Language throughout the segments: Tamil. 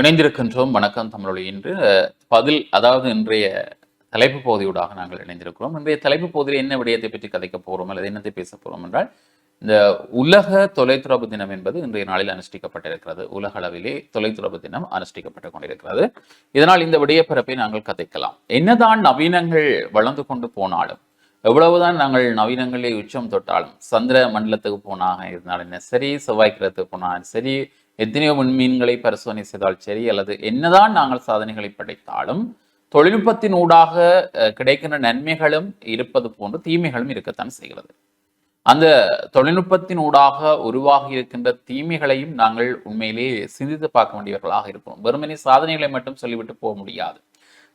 இணைந்திருக்கின்றோம். வணக்கம் தமிழொலி. இன்று பதில் அதாவது இன்றைய தலைப்பு பகுதியூடாக நாங்கள் இணைந்திருக்கிறோம். இன்றைய தலைப்பு பகுதியில் என்ன விடயத்தை பற்றி கதைக்க போகிறோம் அல்லது என்னத்தை பேச போகிறோம் என்றால் இந்த உலக தொலைத்தொடர்பு தினம் என்பது இன்றைய நாளில் அனுஷ்டிக்கப்பட்டிருக்கிறது. உலக அளவிலே தொலைத்தொடர்பு தினம் அனுஷ்டிக்கப்பட்டுக் கொண்டிருக்கிறது. இதனால் இந்த விடயப்பரப்பை நாங்கள் கதைக்கலாம். என்னதான் நவீனங்கள் வளர்ந்து கொண்டு போனாலும் எவ்வளவுதான் நாங்கள் நவீனங்களே உச்சம் தொட்டாலும் சந்திர மண்டலத்துக்கு போனாக இருந்தாலும் என்ன சரி செவ்வாய் கிரகத்துக்கு போனாலும் சரி எத்தனையோ விண்மீன்களை பரிசோதனை செய்தால் சரி அல்லது என்னதான் நாங்கள் சாதனைகளை படைத்தாலும் தொழில்நுட்பத்தின் ஊடாக கிடைக்கின்ற நன்மைகளும் இருப்பது போன்று தீமைகளும் இருக்கத்தான் செய்கிறது. அந்த தொழில்நுட்பத்தின் ஊடாக உருவாகி இருக்கின்ற தீமைகளையும் நாங்கள் உண்மையிலேயே சிந்தித்து பார்க்க வேண்டியவர்களாக இருக்கிறோம் வெறுமனே சாதனைகளை மட்டும் சொல்லிவிட்டு போக முடியாது.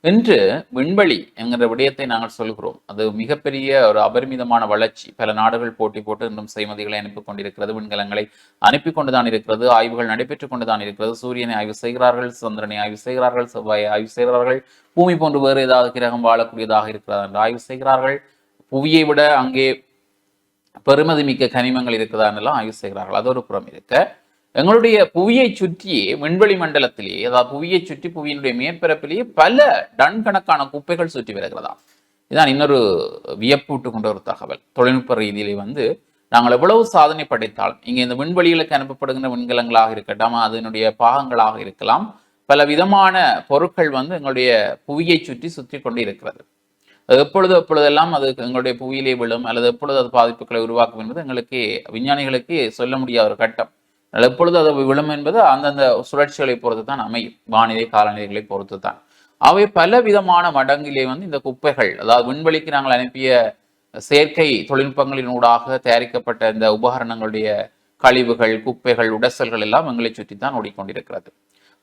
இன்று விண்வெளி என்கிற விடயத்தை நாங்கள் சொல்கிறோம். அது மிகப்பெரிய ஒரு அபரிமிதமான வளர்ச்சி. பல நாடுகள் போட்டி போட்டு இன்றும் செய்மதிகளை அனுப்பி கொண்டிருக்கிறது. விண்கலங்களை அனுப்பி கொண்டுதான் இருக்கிறது. ஆய்வுகள் நடைபெற்றுக் கொண்டுதான் இருக்கிறது. சூரியனை ஆய்வு செய்கிறார்கள் சந்திரனை ஆய்வு செய்கிறார்கள் செவ்வாயை ஆய்வு செய்கிறார்கள். பூமி போன்று வேறு ஏதாவது கிரகம் வாழக்கூடியதாக இருக்கிறதா என்று ஆய்வு செய்கிறார்கள். புவியை விட அங்கே பெருமதி மிக்க கனிமங்கள் இருக்கிறதா என்றெல்லாம் ஆய்வு செய்கிறார்கள். அது ஒரு புறம் இருக்க எங்களுடைய புவியை சுற்றி விண்வெளி மண்டலத்திலேயே அதாவது புவியை சுற்றி புவியினுடைய மேற்பரப்பிலேயே பல டன் கணக்கான குப்பைகள் சுற்றி வருகிறதா இதான் இன்னொரு வியப்பூட்டு கொண்ட ஒரு தகவல். தொழில்நுட்ப ரீதியிலே வந்து நாங்கள் எவ்வளவு சாதனை படைத்தாலும் இங்கே இந்த விண்வெளிகளுக்கு அனுப்பப்படுகின்ற விண்கலங்களாக இருக்கட்டும் அதனுடைய பாகங்களாக இருக்கலாம் பல விதமான பொருட்கள் வந்து எங்களுடைய புவியை சுற்றி சுற்றி கொண்டு இருக்கிறது அது எப்பொழுது எப்பொழுதெல்லாம் அது எங்களுடைய புவியிலே விழும் அல்லது எப்பொழுது அது பாதிப்புகளை உருவாக்கும் என்பது எங்களுக்கு விஞ்ஞானிகளுக்கு சொல்ல முடியாத ஒரு கட்டம். எப்பொழுது அது விழும் என்பது அந்தந்த சுழற்சிகளை பொறுத்து தான் அமையும். வானிலை காலநிலைகளை பொறுத்து தான் அவை பல விதமான மடங்கிலே வந்து இந்த குப்பைகள் அதாவது விண்வெளிக்கு நாங்கள் அனுப்பிய செயற்கை தொழில்நுட்பங்களின் ஊடாக தயாரிக்கப்பட்ட இந்த உபகரணங்களுடைய கழிவுகள் குப்பைகள் உடசல்கள் எல்லாம் எங்களை சுற்றித்தான் ஓடிக்கொண்டிருக்கிறது.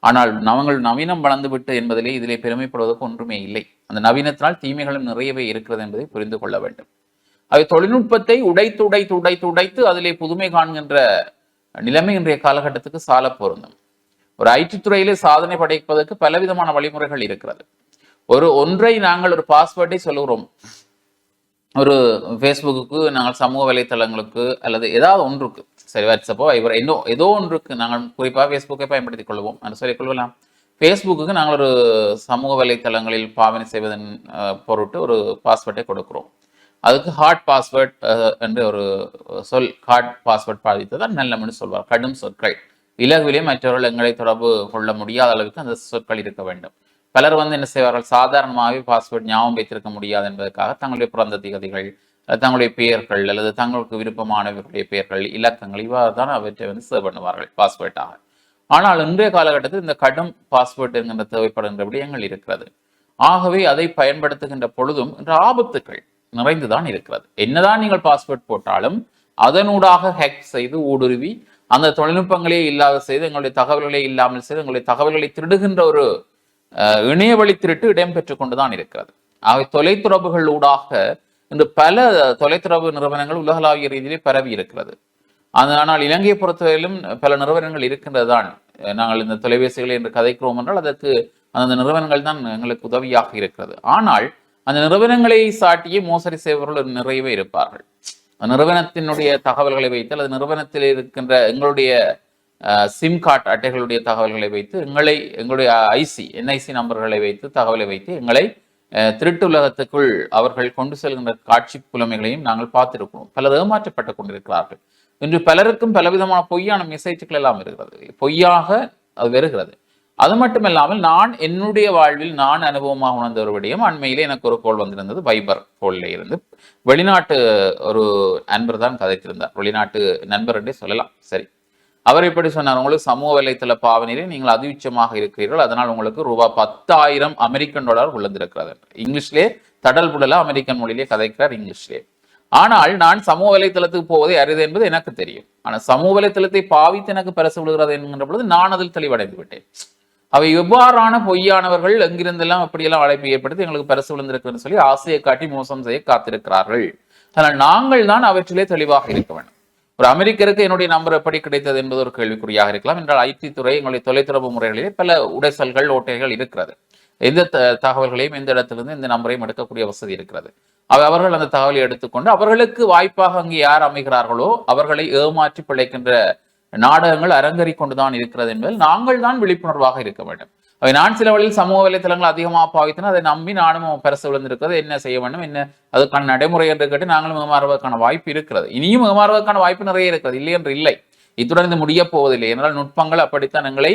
ஆனால் நவங்கள் நவீனம் வளர்ந்துவிட்டு என்பதிலே இதிலே பெருமைப்படுவதற்கு ஒன்றுமே இல்லை. அந்த நவீனத்தினால் தீமைகளும் நிறையவே இருக்கிறது என்பதை புரிந்து கொள்ள வேண்டும். அவை தொழில்நுட்பத்தை உடைத்து உடைத்து உடைத்து உடைத்து அதிலே புதுமை காண்கின்ற நிலைமை இன்றைய காலகட்டத்துக்கு சால பொருந்தும். ஒரு ஐடி துறையிலே சாதனை படைப்பதற்கு பலவிதமான வழிமுறைகள் இருக்கிறது. ஒரு ஒன்றை நாங்கள் ஒரு பாஸ்வேர்டை சொல்லுகிறோம். ஒரு ஃபேஸ்புக்கு நாங்கள் சமூக வலைத்தளங்களுக்கு அல்லது ஏதாவது ஒன்றுக்கு. சரி வாட்ஸ்அப்போ இவர் இன்னும் ஏதோ ஒன்றுக்கு நாங்கள் குறிப்பாக ஃபேஸ்புக்கை பயன்படுத்திக் கொள்வோம். என்று சொல்லிக் கொள்ளலாம். ஃபேஸ்புக்கு நாங்கள் ஒரு சமூக வலைத்தளங்களில் பாவனை செய்வதன் பொருட்டு ஒரு பாஸ்வேர்டை கொடுக்கிறோம். அதுக்கு ஹார்ட் பாஸ்வேர்ட் என்று ஒரு சொல் ஹார்ட் பாஸ்வேர்ட் பாதித்ததால் நல்லம்னு சொல்வார். கடும் சொற்கள். இலகுவிலே மற்றவர்கள் எங்களை தொடர்பு கொள்ள முடியாத அளவுக்கு அந்த சொற்கள் இருக்க வேண்டும். பலர் வந்து என்ன செய்வார்கள்? சாதாரணமாகவே பாஸ்வேர்ட் ஞாபகம் வைத்திருக்க முடியாது என்பதற்காக தங்களுடைய பிறந்த திகதிகள் தங்களுடைய பெயர்கள் அல்லது தங்களுக்கு விருப்பமானவர்களுடைய பெயர்கள் இலக்கங்கள் இவ்வாறு தான் அவற்றை வந்து சேவ் பண்ணுவார்கள் பாஸ்வேர்டாக ஆனால் இன்றைய காலகட்டத்தில் இந்த கடும் பாஸ்வேர்ட் என்கின்ற தேவைப்படுகின்ற விடயங்கள் இருக்கிறது. ஆகவே அதை பயன்படுத்துகின்ற பொழுதும் இந்த ஆபத்துக்கள் நிறைந்துதான் இருக்கிறது. என்னதான் நீங்கள் பாஸ்வேர்ட் போட்டாலும் அதனூடாக ஹேக் செய்து ஊடுருவி அந்த தொழில்நுட்பங்களே இல்லாத செய்து எங்களுடைய தகவல்களே இல்லாமல் செய்து எங்களுடைய தகவல்களை திருடுகின்ற ஒரு அஹ், இணைய வழி திருட்டு இடம்பெற்றுக் கொண்டுதான் இருக்கிறது. ஆகவே தொலைத்தொடர்புகள் ஊடாக இன்று பல தொலைத்தொடர்பு நிறுவனங்கள் உலகளாவிய ரீதியிலே பரவி இருக்கிறது. ஆனால் இலங்கையை பொறுத்தவரையிலும் பல நிறுவனங்கள் இருக்கின்றது தான் நாங்கள் இந்த தொலைபேசிகளை என்று கதைக்கிறோம் என்றால் அதற்கு அந்த நிறுவனங்கள் தான் எங்களுக்கு உதவியாக இருக்கிறது. ஆனால் அந்த நிறுவனங்களை சாட்டியே மோசடி செய்பவர்கள் நிறையவே இருப்பார்கள். நிறுவனத்தினுடைய தகவல்களை வைத்து அல்லது நிறுவனத்தில் இருக்கின்ற எங்களுடைய சிம் கார்டு அட்டைகளுடைய தகவல்களை வைத்து எங்களை எங்களுடைய ஐசி என்ஐசி நம்பர்களை வைத்து தகவலை வைத்து எங்களை அஹ், திருட்டு உலகத்துக்குள் அவர்கள் கொண்டு செல்கின்ற காட்சி புலமைகளையும் நாங்கள் பார்த்திருக்கிறோம். பலர் ஏமாற்றப்பட்டு கொண்டிருக்கிறார்கள். இன்று பலருக்கும் பலவிதமான பொய்யான மெசேஜ்கள் எல்லாம் இருக்கிறது பொய்யாக அது வருகிறது. அது மட்டுமல்லாமல் நான் என்னுடைய வாழ்வில் நான் அனுபவமாக உணர்ந்த ஒரு விடயம் அண்மையிலே எனக்கு ஒரு கோல் வந்திருந்தது வைபர் கோல்ல இருந்து. வெளிநாட்டு ஒரு நண்பர் தான் கதைத்திருந்தார். வெளிநாட்டு நண்பர் என்றே சொல்லலாம். சரி. அவர் எப்படி சொன்னார்? உங்களுக்கு சமூக வலைத்தள பாவனையிலே நீங்கள் அதிவிச்சமாக இருக்கிறீர்கள். அதனால் உங்களுக்கு ரூபாய் பத்தாயிரம் அமெரிக்கன் டாலர் விழுந்திருக்கிறது இங்கிலீஷ்லேயே தடல் புடல அமெரிக்கன் மொழியிலே கதைக்கிறார் இங்கிலீஷ்லேயே ஆனால் நான் சமூக வலைத்தளத்துக்கு போவதை அரிது என்பது எனக்கு தெரியும். ஆனால் சமூக வலைத்தளத்தை பாவித்து எனக்கு பெருசு விழுகிறது என்கின்ற பொழுது நான் அதில் தெளிவடைந்து விட்டேன். அவை எவ்வாறான பொய்யானவர்கள் எங்கிருந்தெல்லாம் அப்படியெல்லாம் அழைப்பு ஏற்படுத்தி எங்களுக்கு பரிசு விழுந்திருக்குன்னு சொல்லி ஆசையை காட்டி மோசம் செய்ய காத்திருக்கிறார்கள். ஆனால் நாங்கள் தான் அவற்றிலே தெளிவாக இருக்க வேண்டும். ஒரு அமெரிக்கருக்கு என்னுடைய நம்பர் எப்படி கிடைத்தது என்பது ஒரு கேள்விக்குறியாக இருக்கலாம். என்றால் ஐடி துறை எங்களுடைய தொலைத்தொடர்பு முறைகளிலே பல உடைசல்கள் ஓட்டைகள் இருக்கிறது. எந்த த- தகவல்களையும் எந்த இடத்திலிருந்து எந்த நம்பரையும் எடுக்கக்கூடிய வசதி இருக்கிறது. அவர்கள் அந்த தகவலை எடுத்துக்கொண்டு அவர்களுக்கு வாய்ப்பாக அங்கே யார் அமைகிறார்களோ அவர்களை ஏமாற்றி பிழைக்கின்ற நாடகங்கள் அரங்கறி கொண்டுதான் இருக்கிறது என்பதில் நாங்கள் தான் விழிப்புணர்வாக இருக்க வேண்டும். அவை நான் சில வழியில் சமூக வலைத்தளங்கள் அதிகமாக பாவித்தன அதை நம்பி நானும் பெருசு விழுந்திருக்கிறது என்ன செய்ய வேண்டும் என்ன அதுக்கான நடைமுறை என்று கேட்டு நாங்களும் முகமாறுவதற்கான வாய்ப்பு இருக்கிறது. இனியும் முகமாறுவதற்கான வாய்ப்பு நிறைய இருக்கிறது இல்லை என்று இல்லை. இத்துடன் இது முடிய போவதில்லை. என்றால் நுட்பங்கள் அப்படித்தான் எங்களை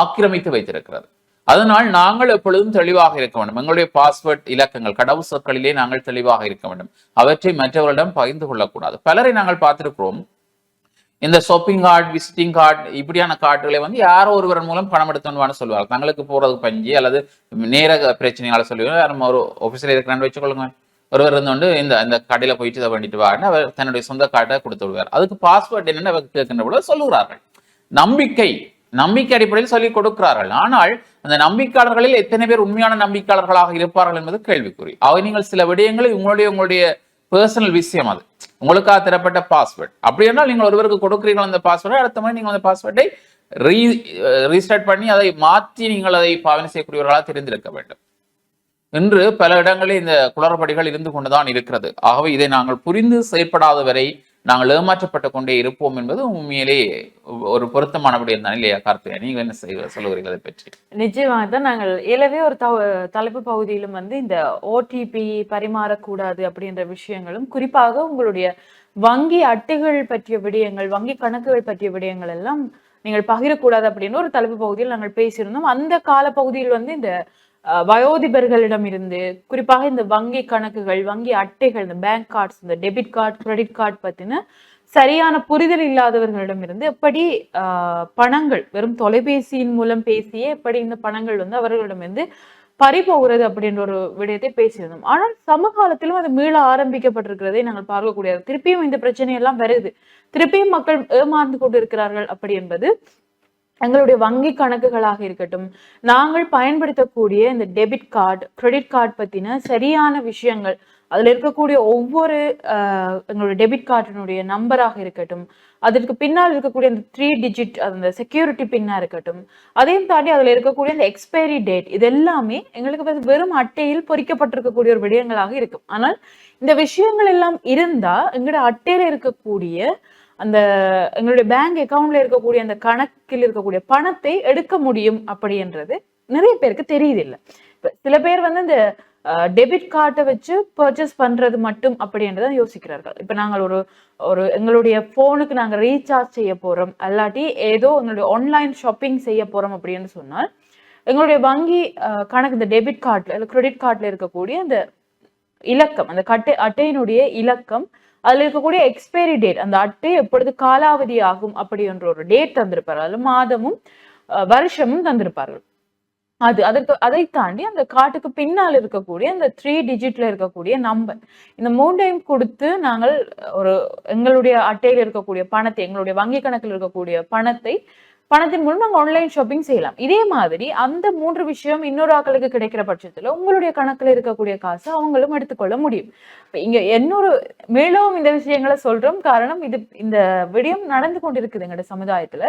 ஆக்கிரமித்து வைத்திருக்கிறது. அதனால் நாங்கள் எப்பொழுதும் தெளிவாக இருக்க வேண்டும். எங்களுடைய பாஸ்வேர்ட் இலக்கங்கள் கடவு சொற்களிலே நாங்கள் தெளிவாக இருக்க வேண்டும். அவற்றை மற்றவர்களிடம் பகிர்ந்து கொள்ளக்கூடாது. பலரை நாங்கள் பார்த்திருக்கிறோம். இந்த ஷாப்பிங் கார்டு விசிட்டிங் கார்டு இப்படியான கார்டுகளை வந்து யாரோ ஒருவர் மூலம் பணம் எடுத்தோன்னு சொல்லுவாங்க. தங்களுக்கு போறது பஞ்சு அல்லது நேர பிரச்சனையால சொல்லுவாங்க. யாரும் ஒரு ஆஃபீஸில் இருக்கிறான்னு வச்சுக்கொள்ளுங்க ஒருவர் இருந்தோண்டு இந்த இந்த கடையில போயிட்டு இதை பண்ணிட்டு வாங்க. அவர் தன்னுடைய சொந்த கார்டை கொடுத்து விடுவார். அதுக்கு பாஸ்வேர்ட் என்னன்னு அவர் கேட்கின்ற பொழுது சொல்லுகிறார்கள். நம்பிக்கை நம்பிக்கை அடிப்படையில் சொல்லி கொடுக்கிறார்கள். ஆனால் அந்த நம்பிக்கையாளர்களில் எத்தனை பேர் உண்மையான நம்பிக்கையாளர்களாக இருப்பார்கள் என்பது கேள்விக்குறி. அவை நீங்கள் சில விடயங்களை உங்களுடைய உங்களுடைய பர்சனல் விஷயம் அது. உங்களுக்காக தரப்பட்ட பாஸ்வேர்ட் அப்படி என்றால் நீங்கள் ஒருவருக்கு கொடுக்குறீங்களோ அந்த பாஸ்வேர்டை அடுத்த முறை நீங்கள் அந்த பாஸ்வேர்டை ரீ ரீஸ்டார்ட் பண்ணி அதை மாற்றி நீங்கள் அதை பாவனை செய்யக்கூடியவர்களாக தெரிந்திருக்க வேண்டும். இன்று பல இடங்களில் இந்த குளறுபடிகள் இருந்து கொண்டுதான் இருக்கிறது. ஆகவே இதை நாங்கள் புரிந்து செயற்படாத வரை நாங்கள் ஏமாற்றப்பட்டு கொண்டே இருப்போம் என்பது உண்மையிலே ஒரு பொருத்தமான விடயம் தான் இல்லையா கார்த்திகா? நீங்கள் என்ன சொல்லுகிறீர்கள் அதை பற்றி? நிச்சயமாக தான் நாங்கள் இயலவே ஒரு தலைப்பு பகுதியிலும் வந்து இந்த ஓடிபி பரிமாறக்கூடாது அப்படின்ற விஷயங்களும் குறிப்பாக உங்களுடைய வங்கி அட்டைகள் பற்றிய விடயங்கள் வங்கி கணக்குகள் பற்றிய விடயங்கள் எல்லாம் நீங்கள் பகிரக்கூடாது அப்படின்னு ஒரு தலைப்பு பகுதியில் நாங்கள் பேசியிருந்தோம். அந்த கால பகுதியில் வந்து இந்த அஹ், வயோதிபர்களிடம் இருந்து குறிப்பாக இந்த வங்கி கணக்குகள் வங்கி அட்டைகள் இந்த பேங்க் கார்ட்ஸ் இந்த டெபிட் கார்டு கிரெடிட் கார்டு பத்தின சரியான புரிதல் இல்லாதவர்களிடம் இருந்து எப்படி ஆஹ், பணங்கள் வெறும் தொலைபேசியின் மூலம் பேசியே எப்படி இந்த பணங்கள் வந்து அவர்களிடமிருந்து பறிபோகிறது அப்படின்ற ஒரு விடயத்தை பேசியிருந்தோம். ஆனால் சமகாலத்திலும் அது மீள ஆரம்பிக்கப்பட்டிருக்கிறதை நாங்கள் பார்க்கக்கூடியது. திருப்பியும் இந்த பிரச்சனை எல்லாம் வருது. திருப்பியும் மக்கள் ஏமாந்து கொண்டு இருக்கிறார்கள் அப்படி என்பது எங்களுடைய வங்கி கணக்குகளாக இருக்கட்டும் நாங்கள் பயன்படுத்தக்கூடிய இந்த டெபிட் கார்டு கிரெடிட் கார்டு பத்தின சரியான விஷயங்கள் அதுல இருக்கக்கூடிய ஒவ்வொரு ஆஹ், எங்களுடைய டெபிட் கார்டினுடைய நம்பராக இருக்கட்டும் அதற்கு பின்னால் இருக்கக்கூடிய அந்த த்ரீ டிஜிட் அந்த செக்யூரிட்டி பின்னா இருக்கட்டும் அதையும் தாண்டி அதுல இருக்கக்கூடிய அந்த எக்ஸ்பைரி டேட் இது எல்லாமே எங்களுக்கு வந்து வெறும் அட்டையில் பொறிக்கப்பட்டிருக்கக்கூடிய ஒரு விடயங்களாக இருக்கும். ஆனால் இந்த விஷயங்கள் எல்லாம் இருந்தா எங்களுடைய அட்டையில இருக்கக்கூடிய அந்த எங்களுடைய பேங்க் அக்கவுண்ட்ல இருக்கக்கூடிய அந்த கணக்கில் இருக்கக்கூடிய பணத்தை எடுக்க முடியும் அப்படின்றது நிறைய பேருக்கு தெரியுது இல்ல. சில பேர் வந்து இந்த டெபிட் கார்டை வச்சு பர்ச்சேஸ் பண்ணுறது மட்டும் அப்படின்றத யோசிக்கிறார்கள். இப்போ நாங்கள் ஒரு ஒரு எங்களுடைய ஃபோனுக்கு நாங்கள் ரீசார்ஜ் செய்ய போகிறோம் அல்லாட்டி ஏதோ எங்களுடைய ஆன்லைன் ஷாப்பிங் செய்ய போகிறோம் அப்படின்னு சொன்னால் எங்களுடைய வங்கி கணக்கு இந்த டெபிட் கார்டில் இல்லை கிரெடிட் கார்டில் இருக்கக்கூடிய அந்த இலக்கம் அந்த கட்டை அட்டையினுடைய இலக்கம் அதில் இருக்கக்கூடிய எக்ஸ்பைரி டேட் அந்த அட்டை எப்பொழுது காலாவதி ஆகும் அப்படி என்ற ஒரு டேட் தந்திருப்பார்கள். அதில் மாதமும் வருஷமும் தந்திருப்பார்கள். அது அதற்கு அதை தாண்டி அந்த காட்டுக்கு பின்னால் இருக்கக்கூடிய அந்த த்ரீ டிஜிட்ல இருக்கக்கூடிய நம்பர் இந்த மூன்றையும் கொடுத்து நாங்கள் ஒரு எங்களுடைய அட்டையில் இருக்கக்கூடிய பணத்தை எங்களுடைய வங்கி கணக்கில் இருக்கக்கூடிய பணத்தை பணத்தின் மூலம் நாங்கள் ஆன்லைன் ஷாப்பிங் செய்யலாம். இதே மாதிரி அந்த மூன்று விஷயம் இன்னொரு ஆக்களுக்கு கிடைக்கிற பட்சத்துல உங்களுடைய கணக்கில் இருக்கக்கூடிய காசு அவங்களும் எடுத்துக்கொள்ள முடியும். இப்ப இங்க இன்னொரு மேலும் இந்த விஷயங்களை சொல்றோம். காரணம் இது இந்த விடயம் நடந்து கொண்டிருக்குது எங்களோட சமுதாயத்துல.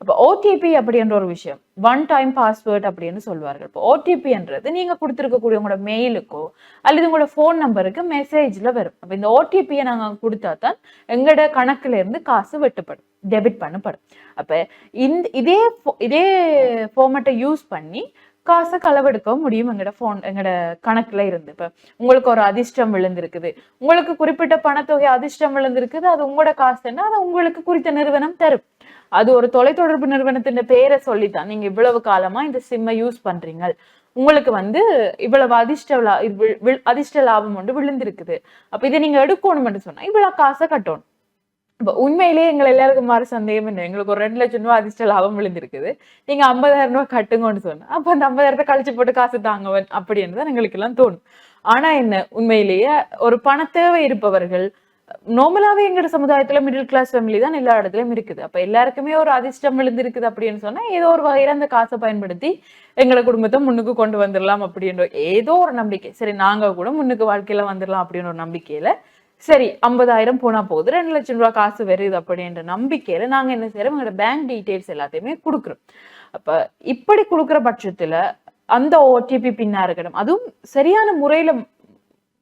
அப்போ ஓடிபி அப்படின்ற ஒரு விஷயம். ஒன் டைம் பாஸ்வேர்ட் அப்படின்னு சொல்வார்கள். இப்போ ஓடிபின்றது நீங்க கொடுத்துருக்கக்கூடிய உங்களோட மெயிலுக்கோ அல்லது உங்களோட ஃபோன் நம்பருக்கு மெசேஜ்ல வரும். அப்போ இந்த ஓடிபியை நாங்கள் கொடுத்தா தான் எங்களோட கணக்குல இருந்து காசு வெட்டுப்படும். டெபிட் பண்ணப்படும். அப்ப இந்த இதே இதே ஃபார்மேட்டை யூஸ் பண்ணி காசை களவெடுக்க முடியும் எங்களோட ஃபோன் எங்களோட கணக்குல இருந்து. இப்போ உங்களுக்கு ஒரு அதிர்ஷ்டம் விழுந்திருக்குது. உங்களுக்கு குறிப்பிட்ட பணத்தொகை அதிர்ஷ்டம் விழுந்திருக்குது. அது உங்களோட காசுன்னா அதை உங்களுக்கு குறித்த நிறுவனம் தரும். அது ஒரு தொலைத்தொடர்பு நிறுவனத்தின் பேரை சொல்லித்தான். நீங்க இவ்வளவு காலமா இந்த சிம்மை யூஸ் பண்றீங்க. உங்களுக்கு வந்து இவ்வளவு அதிர்ஷ்ட லா- அதிர்ஷ்ட லாபம் ஒன்று விழுந்திருக்குது. அப்ப இதை நீங்க எடுக்கணும்னு சொன்னா இவ்வளவு காசை கட்டணும். இப்போ உண்மையிலேயே எங்களை எல்லாருக்கும் மாதிரி சந்தேகம் என்ன? எங்களுக்கு ஒரு ரெண்டு லட்சம் ரூபாய் அதிர்ஷ்ட லாபம் விழுந்திருக்குது. நீங்க ஐம்பதாயிரம் ரூபாய் கட்டுங்கன்னு சொன்னா அப்ப அந்த ஐம்பதாயிரத்தை கழிச்சு போட்டு காசு தாங்கவன் அப்படின்னு தான் எங்களுக்கு எல்லாம் தோணும். ஆனா என்ன? உண்மையிலேயே ஒரு பண தேவை இருப்பவர்கள் நார்மலாகவே எங்களோட சமுதாயத்துல மிடில் கிளாஸ் ஃபேமிலி தான் எல்லா இடத்துலயும் இருக்குது. அப்போ எல்லாருக்குமே ஒரு அதிர்ஷ்டம் விழுந்திருக்குது அப்படின்னு சொன்னா ஏதோ ஒரு வகையில அந்த காசை பயன்படுத்தி எங்களை குடும்பத்தை முன்னுக்கு கொண்டு வந்துடலாம் அப்படின்ற ஏதோ ஒரு நம்பிக்கை. சரி நாங்க கூட முன்னுக்கு வாழ்க்கையில வந்துடலாம் அப்படின்னு ஒரு நம்பிக்கையில சரி ஐம்பதாயிரம் போனால் போகுது ரெண்டு லட்சம் ரூபாய் காசு வருது அப்படின்ற நம்பிக்கையில நாங்க என்ன செய்கிறோம் எங்களோட பேங்க் டீட்டெயில்ஸ் எல்லாத்தையுமே கொடுக்குறோம். அப்ப இப்படி கொடுக்குற பட்சத்துல அந்த ஓடிபி பின்னா இருக்கட்டும் அதுவும் சரியான முறையில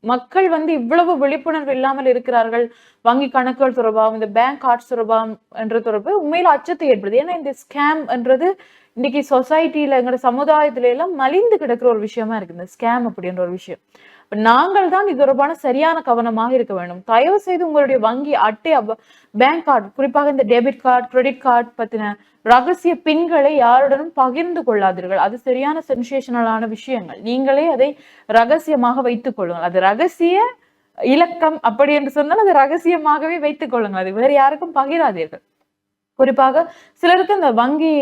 மக்கள் வந்து இவ்வளவு விழிப்புணர்வு இல்லாமல் இருக்கிறார்கள். வங்கி கணக்குகள் தொடர்பாகவும் இந்த பேங்க் கார்ட்ஸ் தொடர்பாகவும் என்ற தொடர்பு உண்மையில் அச்சத்தை ஏற்படுது. ஏன்னா இந்த ஸ்கேம் என்றது இன்னைக்கு சொசைட்டியில எங்களோட சமுதாயத்துல எல்லாம் மலிந்து கிடக்கிற ஒரு விஷயமா இருக்கு. இந்த ஸ்கேம் அப்படின்ற ஒரு விஷயம். நாங்கள் தான் இது தொடர்பான சரியான கவனமாக இருக்க வேண்டும். தயவு செய்து உங்களுடைய வங்கி அட்டை பேங்க் கார்டு குறிப்பாக இந்த டெபிட் கார்டு கிரெடிட் கார்டு பத்தின ரகசிய பின்களை யாருடனும் பகிர்ந்து கொள்ளாதீர்கள். அது சரியான சென்சேஷனலான விஷயங்கள். நீங்களே அதை ரகசியமாக வைத்துக் கொள்ளுங்கள். அது ரகசிய இலக்கம் அப்படி என்று சொன்னால் அது ரகசியமாகவே வைத்துக் கொள்ளுங்கள். அது வேறு யாருக்கும் பகிராதீர்கள். குறிப்பாக சிலருக்கு இந்த வங்கி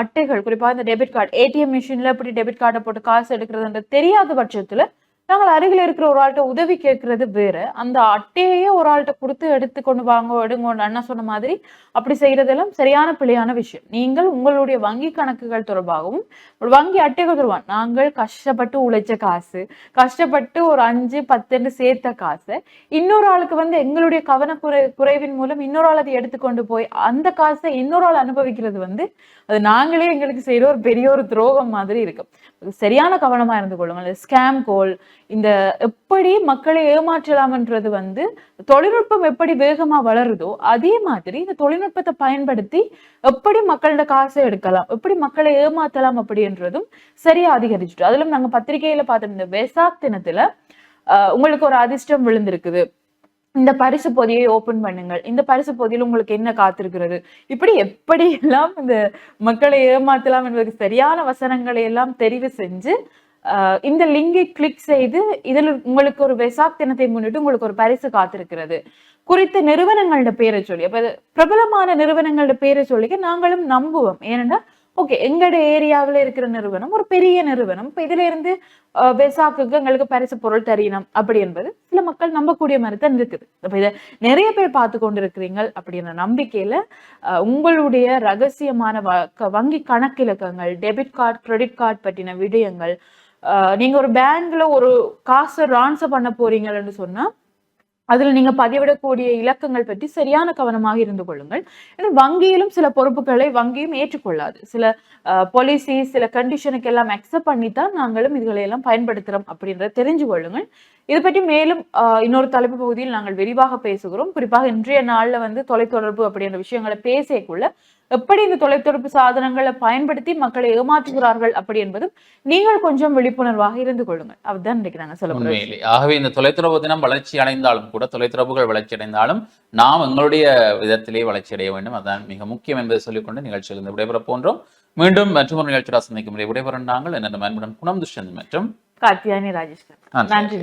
அட்டைகள் குறிப்பாக இந்த டெபிட் கார்டு ஏடிஎம் மிஷின்ல எப்படி டெபிட் கார்டை போட்டு காசு எடுக்கிறதுன்ற தெரியாத பட்சத்துல நாங்கள் அருகில் இருக்கிற ஒரு ஆள்கிட்ட உதவி கேட்கறது வேற. அந்த அட்டையே ஒரு ஆள்கிட்ட கொடுத்து எடுத்து கொண்டு வாங்க எடுங்க அண்ணா சொன்ன மாதிரி அப்படி செய்யறதெல்லாம் சரியான பிழையான விஷயம். நீங்கள் உங்களுடைய வங்கி கணக்குகள் தொடர்பாகவும் ஒரு வங்கி அட்டைகள் தொடர்பாக நாங்கள் கஷ்டப்பட்டு உழைச்ச காசு கஷ்டப்பட்டு ஒரு அஞ்சு பத்துன்னு சேர்த்த காசை இன்னொரு ஆளுக்கு வந்து எங்களுடைய கவனக்குறை குறைவின் மூலம் இன்னொரு ஆள் அதை எடுத்துக்கொண்டு போய் அந்த காசை இன்னொரு ஆள் அனுபவிக்கிறது வந்து அது நாங்களே எங்களுக்கு செய்யற ஒரு பெரிய ஒரு துரோகம் மாதிரி இருக்கும். சரியான கவனமா இருந்து கொள்ளுங்கள். ஸ்கேம் கோல் இந்த எப்படி மக்களை ஏமாற்றலாம்ன்றது வந்து தொழில்நுட்பம் எப்படி வேகமா வளருதோ அதே மாதிரி இந்த தொழில்நுட்பத்தை பயன்படுத்தி எப்படி மக்களோட காசை எடுக்கலாம் எப்படி மக்களை ஏமாத்தலாம் அப்படின்றதும் சரியா அதிகரிச்சுட்டு அதிலும் நாங்க பத்திரிகையில பார்த்த இந்த வெசாக் தினத்துல ஆஹ் உங்களுக்கு ஒரு அதிர்ஷ்டம் விழுந்திருக்குது. இந்த பரிசு பொதியை ஓபன் பண்ணுங்கள் இந்த பரிசு பொதியில் உங்களுக்கு என்ன காத்திருக்கிறது? இப்படி எப்படி எல்லாம் இந்த மக்களை ஏமாத்தலாம் என்பதற்கு சரியான வசனங்களை எல்லாம் தெரிவு செஞ்சு இந்த லிங்கை கிளிக் செய்து இதில் உங்களுக்கு ஒரு வெசாக் தினத்தை முன்னிட்டு உங்களுக்கு ஒரு பரிசு காத்திருக்கிறது. குறித்த நிறுவனங்களோட பேரை சொல்லி அப்ப பிரபலமான நிறுவனங்களோட பேரை சொல்லிக்க நாங்களும் நம்புவோம். ஏனென்றா ஓகே எங்களோட ஏரியாவில் இருக்கிற நிறுவனம் ஒரு பெரிய நிறுவனம். இப்போ இதுல இருந்து ஆஹ் வெசாக்குக்கு எங்களுக்கு பரிசு பொருள் தரணும் அப்படி என்பது சில மக்கள் நம்பக்கூடிய மாதிரி தான் இருக்குது. அப்ப இதை நிறைய பேர் பார்த்து கொண்டிருக்கிறீங்க அப்படின்ற நம்பிக்கையில உங்களுடைய ரகசியமான வ- க- வங்கி கணக்கிலக்கங்கள் டெபிட் கார்டு கிரெடிட் கார்டு பற்றின விடயங்கள் நீங்க ஒரு பேங்க்ல ஒரு காசை ரான்சர் பண்ண போறீங்கன்னு சொன்னா அதுல நீங்க பதிவிடக்கூடிய இலக்கங்கள் பற்றி சரியான கவனமாக இருந்து கொள்ளுங்கள். ஏன்னா வங்கியிலும் சில பொறுப்புகளை வங்கியும் ஏற்றுக்கொள்ளாது. சில பாலிசி சில கண்டிஷனுக்கு எல்லாம் அக்செப்ட் பண்ணித்தான் நாங்களும் இதுகளை எல்லாம் பயன்படுத்துறோம் அப்படின்றத தெரிஞ்சு கொள்ளுங்கள். இது பற்றி மேலும் ஆஹ் இன்னொரு தலைப்பு பகுதியில் நாங்கள் விரிவாக பேசுகிறோம். குறிப்பாக இன்றைய நாளில் வந்து தொலைத்தொடர்பு அப்படின்ற விஷயங்களை பேசக்குள்ள எப்படி இந்த தொலைத்தொடர்பு சாதனங்களை பயன்படுத்தி மக்களை ஏமாற்றுகிறார்கள் அப்படி என்பதும் நீங்கள் கொஞ்சம் விழிப்புணர்வாக இருந்து கொள்ளுங்கள். அதுதான் இன்னைக்கு நாங்க சொல்ல ஆகவே இந்த தொலைத்தொடர்பு தினம் வளர்ச்சி அடைந்தாலும் கூட தொலைத்தொடர்புகள் வளர்ச்சி அடைந்தாலும் நாம் எங்களுடைய விதத்திலே வளர்ச்சி அடைய வேண்டும். அதுதான் மிக முக்கியம் என்பதை சொல்லிக்கொண்டு நிகழ்ச்சியிலிருந்து விடைபெற போன்றோம் மீண்டும் மற்றொரு நிகழ்ச்சியோட சந்திக்கும் முறை விடைபெற நாங்கள். என்னென்ன அன்புடன் குணம் துஷ்யந்த் மற்றும் கார்த்தியானி ராஜேஷ்கர் நன்றி.